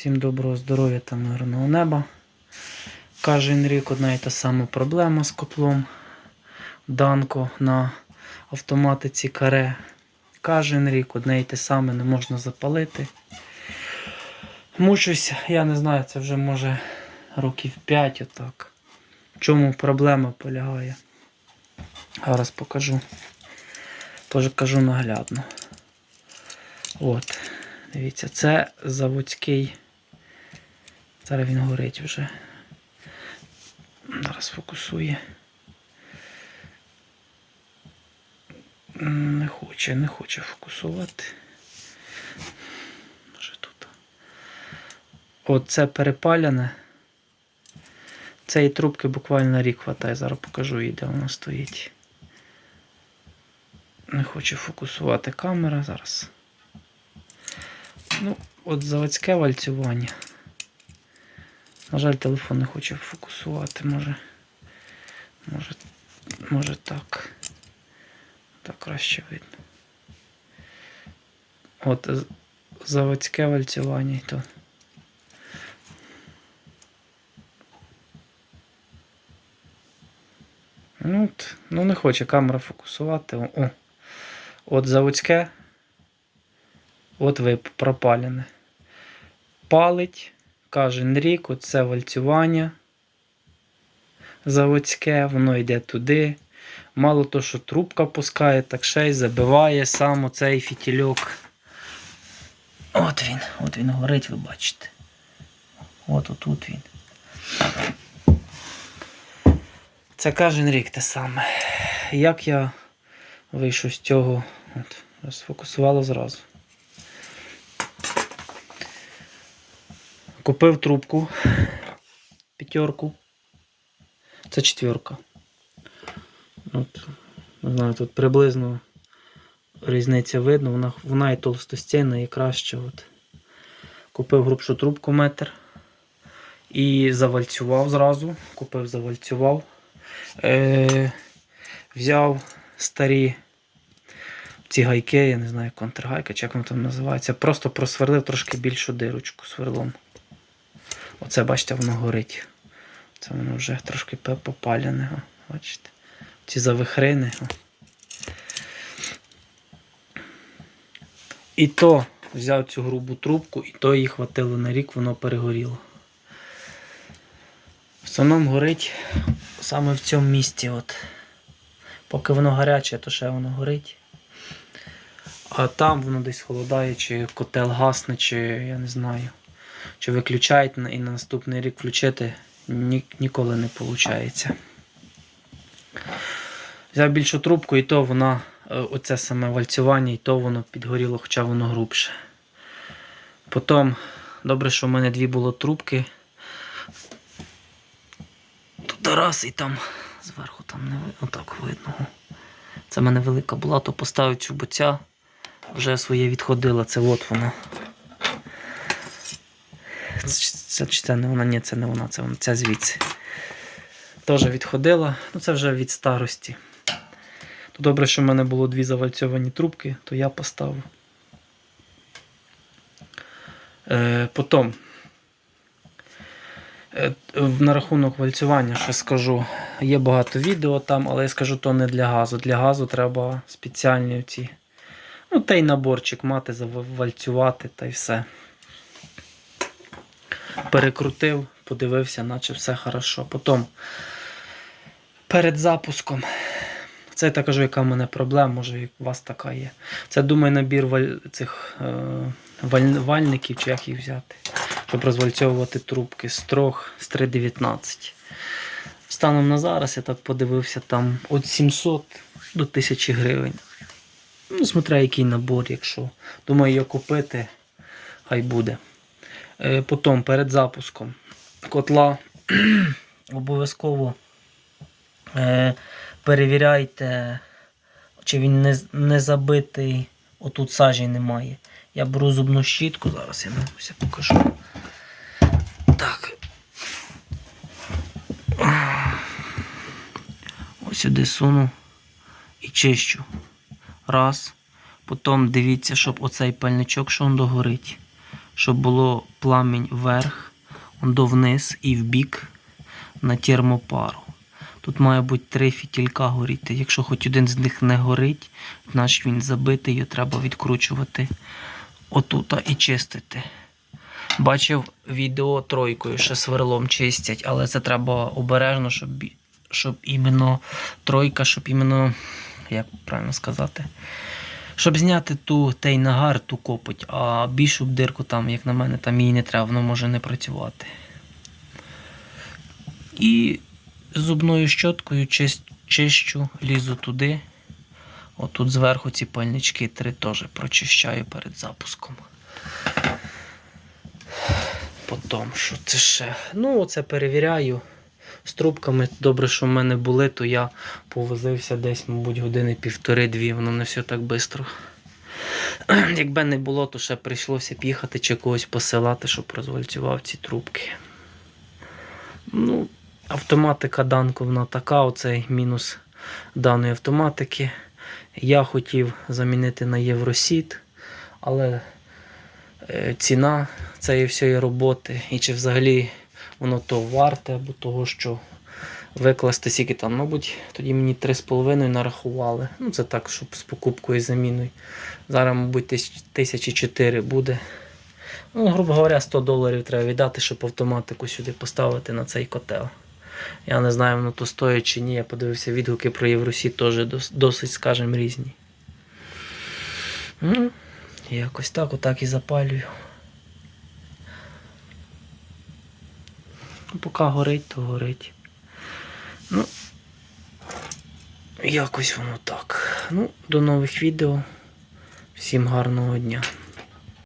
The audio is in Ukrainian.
Всім доброго здоров'я та мирного неба. Кожен рік одна і та сама проблема з котлом. Данко на автоматиці каре. Кожен рік одне і те саме не можна запалити. Мучусь, я не знаю, це вже може років 5 отак. В чому проблема полягає? Зараз покажу. Покажу наглядно. От. Дивіться, це заводський. Зараз він горить вже. Зараз фокусує. Не хоче, не хоче фокусувати. Може тут. От це перепаляне. Цієї трубки буквально рік хватає. Зараз покажу їй, де вона стоїть. Не хоче фокусувати камера зараз. Ну, от заводське вальцювання. На жаль, телефон не хоче фокусувати, може. Може, може так. Так краще видно. От заводське вальцювання і то. Ну, от, ну не хоче камера фокусувати. О. От заводське. От ви пропалене. Палить, каже рік, оце вальцювання заводське, воно йде туди. Мало то, що трубка пускає, так ще й забиває сам оцей фітільок. От він, от він горить, ви бачите. От отут він. Це кожен рік те саме. Як я вийшов з цього, от, розфокусувало зразу. Купив трубку п'ятерку. Це четверка. От, не знаю, тут приблизно різниця видно, вона, вона і толстостінна, і краще. От. Купив грубшу трубку метр і завальцював зразу. Купив, завальцював. Е, взяв старі ці гайки, я не знаю, контргайка, чи як воно там називається. Просто просверлив трошки більшу дирочку сверлом. Оце, бачите, воно горить. Це воно вже трошки попалене. Бачите? Ці завихрини. І то взяв цю грубу трубку, і то її хватило на рік, воно перегоріло. В основному горить саме в цьому місці. От. Поки воно гаряче, то ще воно горить. А там воно десь холодає, чи котел гасне, чи я не знаю. Чи виключають і на наступний рік включити ні, ніколи не виходить. Взяв більшу трубку, і то вона, е, оце саме вальцювання, і то воно підгоріло, хоча воно грубше. Потім, добре, що в мене дві було трубки. Тут раз і там зверху там не видно, отак видно. Це в мене велика була, то поставив цю, бо ця вже своє відходила. Це от вона. Це, чи це не вона? Ні, це не вона, це вона, ця звідси. Теж відходила. Ну це вже від старості. То добре, що в мене було дві завальцьовані трубки, то я поставив. Е, потім. Е, На рахунок вальцювання ще скажу. Є багато відео там, але я скажу, то не для газу. Для газу треба спеціальні ці. Ну, та й наборчик мати, завальцювати та й все. Перекрутив, подивився, наче все хорошо. Потім перед запуском. Це я так кажу, яка в мене проблема, може і у вас така є. Це думаю набір валь... цих е... валь... вальників, чи як їх взяти, щоб розвальцьовувати трубки з трьох, з 3,19. Станом на зараз я так подивився, там від 700 до 1000 гривень. Ну, смотря який набор, якщо. Думаю, його купити, хай буде. Е, Потім перед запуском котла обов'язково е, перевіряйте, чи він не, не забитий, отут сажі немає. Я беру зубну щітку, зараз я навуся покажу. Так. Ось сюди суну і чищу. Раз. Потім дивіться, щоб оцей пальничок, що він догорить. Щоб було пламінь вверх, вниз і в бік на термопару. Тут має бути три фітілька горіти. Якщо хоч один з них не горить, значить він забитий, його треба відкручувати отута і чистити. Бачив відео тройкою, ще сверлом чистять, але це треба обережно, щоб, щоб іменно тройка, щоб іменно, як правильно сказати, щоб зняти ту той нагар, ту копоть, а більшу дирку там, як на мене, там її не треба, воно може не працювати. І зубною щоткою чищу, лізу туди. Отут зверху ці пальнички три теж прочищаю перед запуском. Потім, що це ще? Ну, оце перевіряю. З трубками добре, що в мене були, то я повозився десь, мабуть, години півтори-дві, воно не все так швидко. Якби не було, то ще прийшлося б їхати чи когось посилати, щоб розвальцював ці трубки. Ну, автоматика данковна така, оцей мінус даної автоматики. Я хотів замінити на Євросіт, але е, ціна цієї всієї роботи і чи взагалі воно то варте, або того, що викласти скільки там, мабуть, тоді мені 3,5 нарахували. Ну, це так, щоб з покупкою і заміною. Зараз, мабуть, тисяч- тисячі чотири буде. Ну, грубо говоря, 100 доларів треба віддати, щоб автоматику сюди поставити на цей котел. Я не знаю, воно то стоїть чи ні. Я подивився відгуки про Євросі, теж досить, скажімо, різні. Ну, якось так, отак і запалюю. Поки горить, то горить. Ну, якось воно так. Ну, до нових відео. Всім гарного дня.